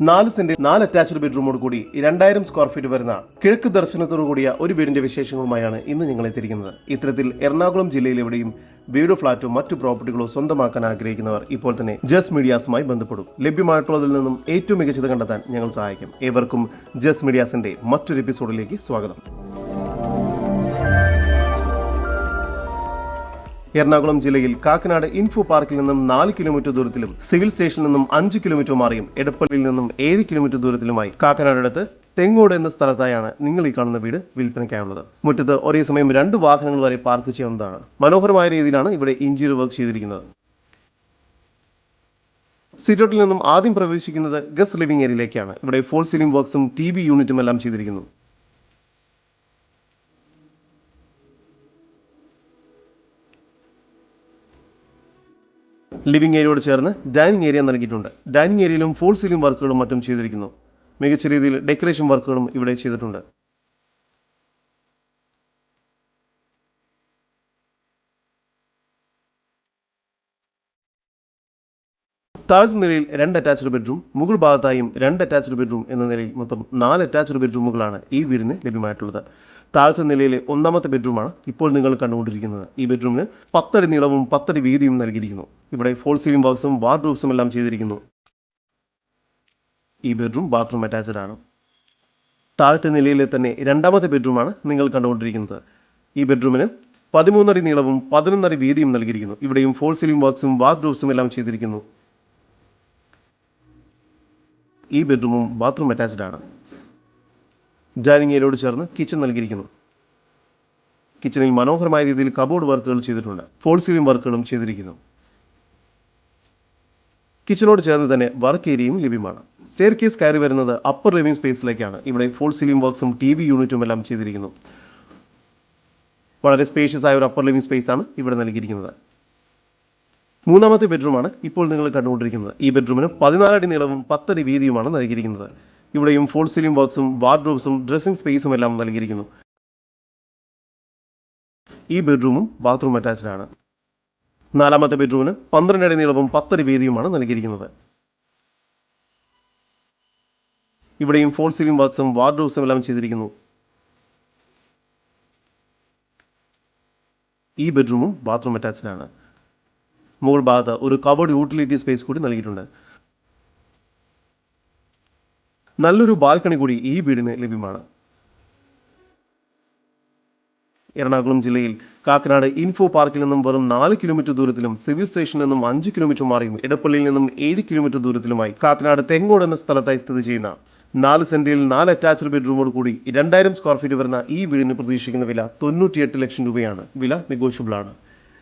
നാല് സെന്റിൽ നാല് അറ്റാച്ച്ഡ് ബെഡ്റൂമോട് കൂടി രണ്ടായിരം സ്ക്വയർ ഫീറ്റ് വരുന്ന കിഴക്ക് ദർശനത്തോടു കൂടിയ ഒരു വീടിന്റെ വിശേഷങ്ങളുമായാണ് ഇന്ന് ഞങ്ങൾ എത്തിയിരിക്കുന്നത് ഇത്തരത്തിൽ എറണാകുളം ജില്ലയിൽ എവിടെയും വീടോ ഫ്ളാറ്റോ മറ്റു പ്രോപ്പർട്ടികളോ സ്വന്തമാക്കാൻ ആഗ്രഹിക്കുന്നവർ ഇപ്പോൾ തന്നെ ജസ് മീഡിയാസുമായി ബന്ധപ്പെടും. ലഭ്യമായിട്ടുള്ളതിൽ നിന്നും ഏറ്റവും മികച്ചത് കണ്ടെത്താൻ ഞങ്ങൾ സഹായിക്കും. ഏവർക്കും ജസ് മീഡിയാസിന്റെ മറ്റൊരു എപ്പിസോഡിലേക്ക് സ്വാഗതം. എറണാകുളം ജില്ലയിൽ കാക്കനാട് ഇൻഫോ പാർക്കിൽ നിന്നും നാല് കിലോമീറ്റർ ദൂരത്തിലും സിവിൽ സ്റ്റേഷനിൽ നിന്നും അഞ്ച് കിലോമീറ്റർ മാറിയും എടപ്പള്ളിയിൽ നിന്നും ഏഴ് കിലോമീറ്റർ ദൂരത്തിലുമായി കാക്കനാടടുത്ത് തെങ്ങോട് എന്ന സ്ഥലത്തായാണ് നിങ്ങൾ ഈ കാണുന്ന വീട് വിൽപ്പനയ്ക്കായുള്ളത്. മുറ്റത്ത് ഒരേ സമയം രണ്ട് വാഹനങ്ങൾ വരെ പാർക്ക് ചെയ്യുന്നതാണ് മനോഹരമായ രീതിയിലാണ് ഇവിടെ ഇഞ്ചീരിയർ വർക്ക് ചെയ്തിരിക്കുന്നത്. സിറ്റോട്ടിൽ നിന്നും ആദ്യം പ്രവേശിക്കുന്നത് ഗസ്റ്റ് ലിവിംഗ് ഏരിയയിലേക്കാണ് ഇവിടെ ഫോൾ സീലിംഗ് വർക്ക്സും ടി വി യൂണിറ്റും എല്ലാം ചെയ്തിരിക്കുന്നു. ലിവിംഗ് ഏരിയയോട് ചേർന്ന് ഡൈനിങ് ഏരിയ നൽകിയിട്ടുണ്ട്. ഡൈനിങ് ഏരിയയിലും ഫോൾ സീലിംഗ് വർക്കുകളും മറ്റും ചെയ്തിരിക്കുന്നു. മികച്ച രീതിയിൽ ഡെക്കറേഷൻ വർക്കുകളും ഇവിടെ ചെയ്തിട്ടുണ്ട്. താഴ്ന്ന നിലയിൽ രണ്ട് അറ്റാച്ച്ഡ് ബെഡ്റൂം മുകൾ ഭാഗത്തായും രണ്ട് അറ്റാച്ച്ഡ് ബെഡ്റൂം എന്ന നിലയിൽ മൊത്തം നാല് അറ്റാച്ച്ഡ് ബെഡ്റൂമുകളാണ് ഈ വീടിന് ലഭ്യമായിട്ടുള്ളത്. താഴത്തെ നിലയിലെ ഒന്നാമത്തെ ബെഡ്റൂമാണ് ഇപ്പോൾ നിങ്ങൾ കണ്ടുകൊണ്ടിരിക്കുന്നത്. ഈ ബെഡ്റൂമിന് പത്തടി നീളവും പത്തടി വീതിയും നൽകിയിരിക്കുന്നു. ഇവിടെ ഫോൾ സീലിംഗ് ബോക്സും വാർഡ്രോബ്സും എല്ലാം ചെയ്തിരിക്കുന്നു. ഈ ബെഡ്റൂം ബാത്റൂം അറ്റാച്ച്ഡ് ആണ്. താഴത്തെ നിലയിലെ തന്നെ രണ്ടാമത്തെ ബെഡ്റൂമാണ് നിങ്ങൾ കണ്ടുകൊണ്ടിരിക്കുന്നത്. ഈ ബെഡ്റൂമിന് പതിമൂന്നടി നീളവും പതിനൊന്നടി വീതിയും നൽകിയിരിക്കുന്നു. ഇവിടെയും ഫോൾ സീലിംഗ് ബോക്സും വാർഡ്രോബ്സും എല്ലാം ചെയ്തിരിക്കുന്നു. ഈ ബെഡ്റൂമും ബാത്റൂം അറ്റാച്ച്ഡ് ആണ്. ഡൈനിങ് ഏരിയയോട് ചേർന്ന് കിച്ചൺ നൽകിയിരിക്കുന്നു. കിച്ചണിൽ മനോഹരമായ രീതിയിൽ കബോർഡ് വർക്കുകൾ ചെയ്തിട്ടുണ്ട്. ഫോൾ സീലിംഗ് വർക്കുകളും ചെയ്തിരിക്കുന്നു. കിച്ചണോട് ചേർന്ന് തന്നെ വർക്ക് ഏരിയയും ലഭ്യമാണ്. സ്റ്റെയർ കേസ് കയറി വരുന്നത് അപ്പർ ലിവിംഗ് സ്പേസിലേക്കാണ് ഇവിടെ ഫോൾ സീലിംഗ് വർക്ക്സും ടി വി യൂണിറ്റും എല്ലാം ചെയ്തിരിക്കുന്നു. വളരെ സ്പേഷ്യസ് ആയ ഒരു അപ്പർ ലിവിംഗ് സ്പേസ് ആണ് ഇവിടെ നൽകിയിരിക്കുന്നത്. മൂന്നാമത്തെ ബെഡ്റൂമാണ് ഇപ്പോൾ നിങ്ങൾ കണ്ടുകൊണ്ടിരിക്കുന്നത്. ഈ ബെഡ്റൂമിന് പതിനാലടി നീളവും പത്തടി വീതിയുമാണ് നൽകിയിരിക്കുന്നത്. ഇവിടെയും ഫോൾ സീലിംഗ് ബോക്സും വാർഡ്രോബ്സും ഡ്രസ്സിംഗ് സ്പേസും എല്ലാം നൽകിയിരിക്കുന്നു. ഈ ബെഡ്റൂമും ബാത്റൂം അറ്റാച്ച്ഡ് ആണ്. നാലാമത്തെ ബെഡ്റൂമിന് പന്ത്രണ്ട് അടി നീളവും പത്തടി വീതിയുമാണ് നൽകിയിരിക്കുന്നത്. ഇവിടെയും ഫോൾ സീലിംഗ് ബോക്സും വാർഡ്രോബ്സും എല്ലാം ചെയ്തിരിക്കുന്നു. ഈ ബെഡ്റൂമും ബാത്റൂം അറ്റാച്ച്ഡ് ആണ്. മുകൾ ഭാഗത്ത് ഒരു കബോർഡ് യൂട്ടിലിറ്റി സ്പേസ് കൂടി നൽകിയിട്ടുണ്ട്. നല്ലൊരു ബാൽക്കണി കൂടി ഈ വീടിന് ലഭ്യമാണ്. എറണാകുളം ജില്ലയിൽ കാക്കനാട് ഇൻഫോ പാർക്കിൽ നിന്നും വെറും നാല് കിലോമീറ്റർ ദൂരത്തിലും സിവിൽ സ്റ്റേഷനിൽ നിന്നും അഞ്ച് കിലോമീറ്റർ മാറിയും ഇടപ്പള്ളിയിൽ നിന്നും ഏഴ് കിലോമീറ്റർ ദൂരത്തിലുമായി കാക്കനാട് തെങ്ങോട് എന്ന സ്ഥലത്തായി സ്ഥിതി ചെയ്യുന്ന നാല് സെന്റിൽ നാല് അറ്റാച്ച്ഡ് ബെഡ്റൂമോട് കൂടി രണ്ടായിരം സ്ക്വയർ ഫീറ്റ് വരുന്ന ഈ വീടിന് പ്രതീക്ഷിക്കുന്ന വില തൊണ്ണൂറ്റിയെട്ട് ലക്ഷം രൂപയാണ്. വില നെഗോഷ്യബിൾ ആണ്.